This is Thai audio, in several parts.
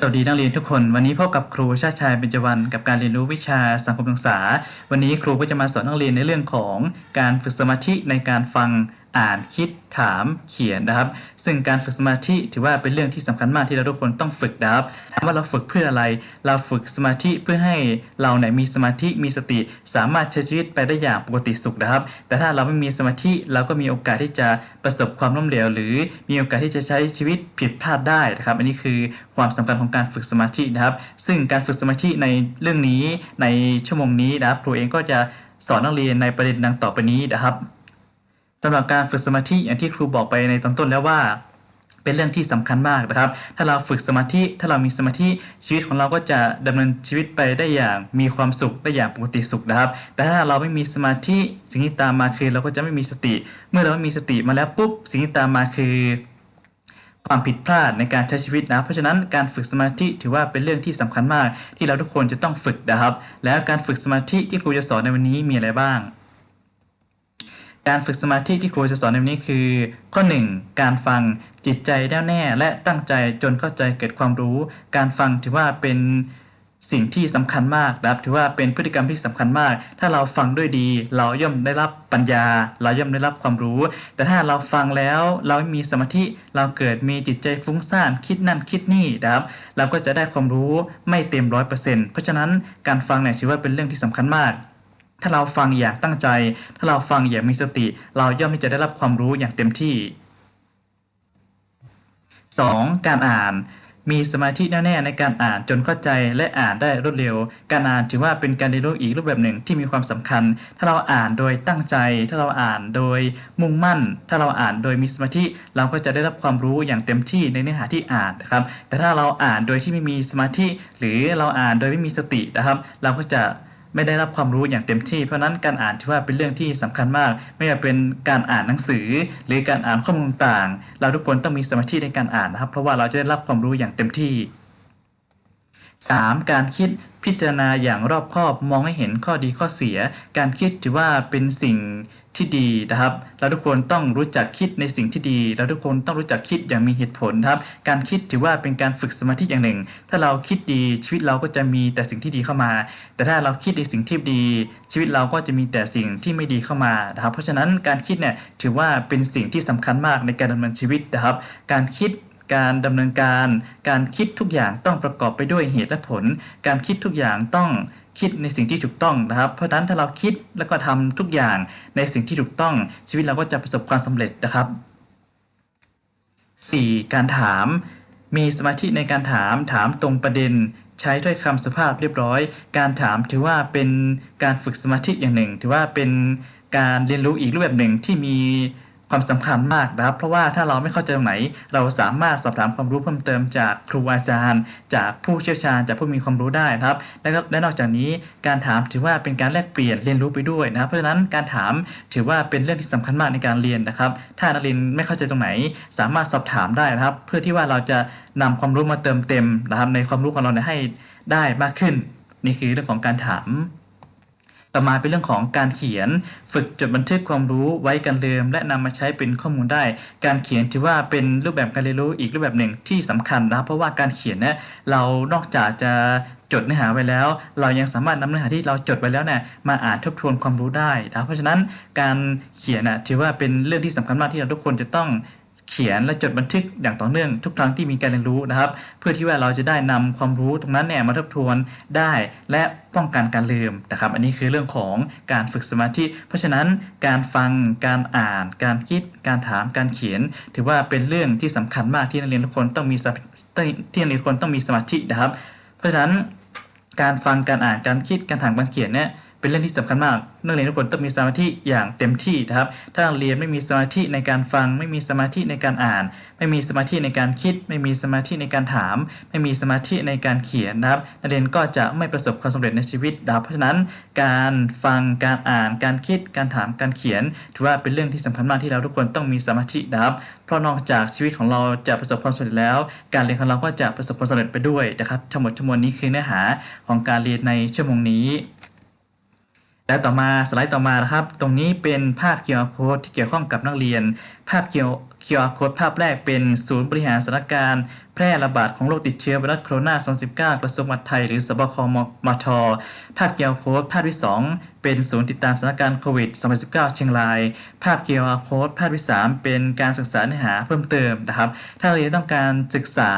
สวัสดีนักเรียนทุกคน วันนี้พบกับครูชาติชายเบญจวรรณกับการเรียนรู้วิชาสังคมศึกษา วันนี้ครูก็จะมาสอนนักเรียนในเรื่องของการฝึกสมาธิในการฟัง อ่านคิดถามเขียนนะครับ ซึ่งการฝึกสมาธิถือว่าเป็นเรื่องที่สำคัญมากที่เราทุกคนต้องฝึกนะครับถามว่าเราฝึกเพื่ออะไร เราฝึกสมาธิเพื่อให้เราเนี่ยมีสมาธิมีสติ สามารถใช้ชีวิตไปได้อย่างปกติสุขนะครับ แต่ถ้าเราไม่มีสมาธิเราก็มีโอกาสที่จะประสบความล้มเหลว หรือมีโอกาสที่จะใช้ชีวิตผิดพลาดได้นะครับ อันนี้คือความสำคัญของการฝึกสมาธินะครับ ซึ่งการฝึกสมาธิในเรื่องนี้ในชั่วโมงนี้นะครับครูเองก็จะสอนนักเรียนในประเด็นดังต่อไปนี้นะครับ สำหรับการฝึกสมาธิอย่างที่ครูบอกไปในตอนต้นแล้วว่า เป็นเรื่องที่สำคัญมากนะครับ ถ้าเราฝึกสมาธิถ้าเรามีสมาธิชีวิตของเราก็จะดำเนินชีวิตไปได้อย่างมีความสุขได้อย่างปกติสุขนะครับ แต่ถ้าเราไม่มีสมาธิสิ่งที่ตามมาคือเราก็จะไม่มีสติ เมื่อเราไม่มีสติมาแล้วปุ๊บสิ่งที่ตามมาคือความผิดพลาดในการใช้ชีวิตนะ เพราะฉะนั้นการฝึกสมาธิถือว่าเป็นเรื่องที่สำคัญมาก ที่เราทุกคนจะต้องฝึกนะครับ แล้วการฝึกสมาธิที่ครูจะสอนในวันนี้มีอะไรบ้าง การฝึกสมาธิที่ครูจะสอนในวันนี้คือ ข้อ 1 การฟังจิตใจแน่วแน่และตั้งใจจนเข้าใจเกิดความรู้ การฟังถือว่าเป็นสิ่งที่สำคัญมากนะครับ ถือว่าเป็นพฤติกรรมที่สำคัญมาก ถ้าเราฟังด้วยดี เราย่อมได้รับปัญญา เราย่อมได้รับความรู้ แต่ถ้าเราฟังแล้วเราไม่มีสมาธิเราเกิดมีจิตใจฟุ้งซ่านคิดนั่นคิดนี่นะครับ เราก็จะได้ความรู้ไม่เต็มร้อยเปอร์เซ็นต์เพราะฉะนั้นการฟังเนี่ยถือว่าเป็นเรื่องที่สำคัญมาก ถ้าเราฟังอย่างตั้งใจ ถ้าเราฟังอย่างมีสติ เราย่อมที่จะได้รับความรู้อย่างเต็มที่ 2. การอ่าน มีสมาธิแน่ๆในการอ่านจนเข้าใจและอ่านได้รวดเร็ว การอ่านถือว่าเป็นการเรียนรู้อีกรูปแบบหนึ่งที่มีความสำคัญ ถ้าเราอ่านโดยตั้งใจ ถ้าเราอ่านโดยมุ่งมั่น ถ้าเราอ่านโดยมีสมาธิ เราก็จะได้รับความรู้อย่างเต็มที่ในเนื้อหาที่อ่านนะครับ แต่ถ้าเราอ่านโดยที่ไม่มีสมาธิ หรือเราอ่านโดยไม่มีสตินะครับ เราก็จะ ไม่ได้รับความรู้อย่างเต็มที่ เพราะนั้นการอ่านถือว่าเป็นเรื่องที่สำคัญมาก ไม่ว่าเป็นการอ่านหนังสือ หรือการอ่านข้อมูลต่าง เราทุกคนต้องมีสมาธิในการอ่านนะครับ เพราะว่าเราจะได้รับความรู้อย่างเต็มที่ 3. การคิดพิจารณาอย่างรอบคอบมองให้เห็นข้อดีข้อเสีย การคิดถือว่าเป็นสิ่ง ที่ดีนะครับ เราทุกคนต้องรู้จักคิดในสิ่งที่ดี เราทุกคนต้องรู้จักคิดอย่างมีเหตุผลนะครับ การคิดถือว่าเป็นการฝึกสมาธิอย่างหนึ่ง ถ้าเราคิดดีชีวิตเราก็จะมีแต่สิ่งที่ดีเข้ามา แต่ถ้าเราคิดในสิ่งที่ดี ชีวิตเราก็จะมีแต่สิ่งที่ไม่ดีเข้ามานะครับ เพราะฉะนั้นการคิดเนี่ยถือว่าเป็นสิ่งที่สำคัญมากในการดำเนินชีวิตนะครับ การคิดการดำเนินการ การคิดทุกอย่างต้องประกอบไปด้วยเหตุและผล การคิดทุกอย่างต้อง คิดในสิ่งที่ถูกต้องนะครับ เพราะฉะนั้นถ้าเราคิดแล้วก็ทำทุกอย่างในสิ่งที่ถูกต้อง ชีวิตเราก็จะประสบความสำเร็จนะครับ 4. การถาม มีสมาธิในการถามถามตรงประเด็น ใช้ถ้อยคำสุภาพเรียบร้อย การถามถือว่าเป็นการฝึกสมาธิอย่างหนึ่ง ถือว่าเป็นการเรียนรู้อีกรูปแบบหนึ่งที่มี ความสำคัญมากนะครับ เพราะว่าถ้าเราไม่เข้าใจตรงไหน เราสามารถสอบถามความรู้เพิ่มเติมจากครูอาจารย์ จากผู้เชี่ยวชาญจากผู้มีความรู้ได้นะครับและและนอกจากนี้การถามถือว่าเป็นการแลกเปลี่ยนเรียนรู้ไปด้วยนะครับ เพราะฉะนั้นการถามถือว่าเป็นเรื่องที่สำคัญมากในการเรียนนะครับ ถ้านักเรียนไม่เข้าใจตรงไหน สามารถสอบถามได้นะครับ เพื่อที่ว่าเราจะนำความรู้มาเติมเต็มนะครับในความรู้ของเราให้ได้มากขึ้น นี่คือเรื่องของการถาม ต่อมาเป็นเรื่องของการเขียน ฝึกจดบันทึกความรู้ไว้กันลืม และนำมาใช้เป็นข้อมูลได้ การเขียนถือว่าเป็นรูปแบบการเรียนรู้อีกรูปแบบหนึ่งที่สำคัญนะครับเพราะว่าการเขียนเนี่ยเรานอกจากจะจดเนื้อหาไว้แล้ว เรายังสามารถนำเนื้อหาที่เราจดไว้แล้วเนี่ยมาอ่านทบทวนความรู้ได้นะเพราะฉะนั้นการเขียนน่ะถือว่าเป็นเรื่องที่สำคัญมากที่เราทุกคนจะต้อง เขียนและจดบันทึกอย่างต่อเนื่องทุกครั้งที่มีการเรียนรู้นะครับ เพื่อที่ว่าเราจะได้นำความรู้ตรงนั้นเนี่ยมาทบทวนได้และป้องกันการลืมนะครับ อันนี้คือเรื่องของการฝึกสมาธิ เพราะฉะนั้นการฟังการอ่าน การคิด การถามการเขียน ถือว่าเป็นเรื่องที่สำคัญมากที่นักเรียนทุกคนต้องมีที่นักเรียนทุกคนต้องมีสมาธินะครับ เพราะฉะนั้นการฟังการอ่านการคิดการถามการเขียนเนี่ย เป็นเรื่องที่สำคัญมาก นักเรียนทุกคนต้องมีสมาธิอย่างเต็มที่นะครับ ถ้านักเรียนไม่มีสมาธิในการฟัง ไม่มีสมาธิในการอ่าน ไม่มีสมาธิในการคิด ไม่มีสมาธิในการถาม ไม่มีสมาธิในการเขียนนะครับ นักเรียนก็จะไม่ประสบความสำเร็จในชีวิตนะครับ เพราะฉะนั้นการฟัง การอ่าน การคิด การถาม การเขียน ถือว่าเป็นเรื่องที่สำคัญมากที่เราทุกคนต้องมีสมาธินะครับ เพราะนอกจากชีวิตของเราจะประสบความสำเร็จแล้ว การเรียนของเราก็จะประสบความสำเร็จไปด้วยนะครับ ทั้งหมดทั้งมวลนี้คือเนื้อหาของการเรียนในชั่วโมงนี้ และต่อมาสไลด์ต่อมานะครับ ตรงนี้เป็นภาพ QR code ที่เกี่ยวข้องกับนักเรียน ภาพ QR code ภาพแรกเป็นศูนย์บริหารสถานการณ์ แพร่ระบาดของโรคติดเชื้อไวรัสโคโรนา2019 กระทรวงมหาดไทยหรือสบคมท ภาพ QR code ภาพที่ 2 เป็นศูนย์ติดตามสถานการณ์โควิด2019 เชียงราย ภาพ QR code ภาพที่ 3 เป็นการศึกษาเนื้อหาเพิ่มเติมนะครับ ถ้าเรียนต้องการศึกษา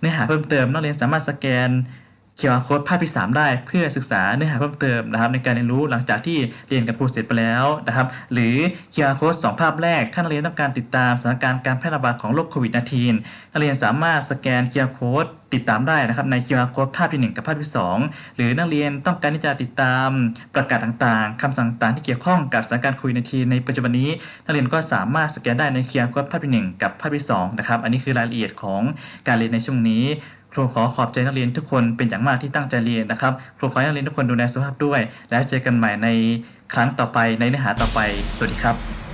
เนื้อหาเพิ่มเติมนักเรียนสามารถสแกน เขียนโค้ดภาพที่3ได้เพื่อศึกษาเนื้อหาเพิ่มเติมนะครับ ในการเรียนรู้หลังจากที่เรียนกับครูเสร็จไปแล้วนะครับ หรือเขียนโค้ด2ภาพแรกถ้านักเรียนต้องการติดตามสถานการณ์การแพร่ระบาดของโรคโควิด -19 นักเรียนสามารถสแกนเขียนโค้ดติดตามได้นะครับใน QR code ภาพที่ 1 กับภาพที่ 2 หรือนักเรียนต้องการที่จะติดตามประกาศต่างๆคำสั่งต่างๆที่เกี่ยวข้องกับสถานการณ์โควิด -19 ในปัจจุบันนี้ นักเรียนก็สามารถสแกนได้ใน QR code ภาพที่ 1 กับภาพที่2นะครับอันนี้คือรายละเอียดของการเรียนในช่วงนี้ครูขอขอบใจนักเรียนทุกคนเป็นอย่างมากที่ตั้งใจเรียนนะครับครูขอให้นักเรียนทุกคนดูแลสุขภาพด้วย แล้วเจอกันใหม่ในครั้งต่อไปในเนื้อหาต่อไป สวัสดีครับ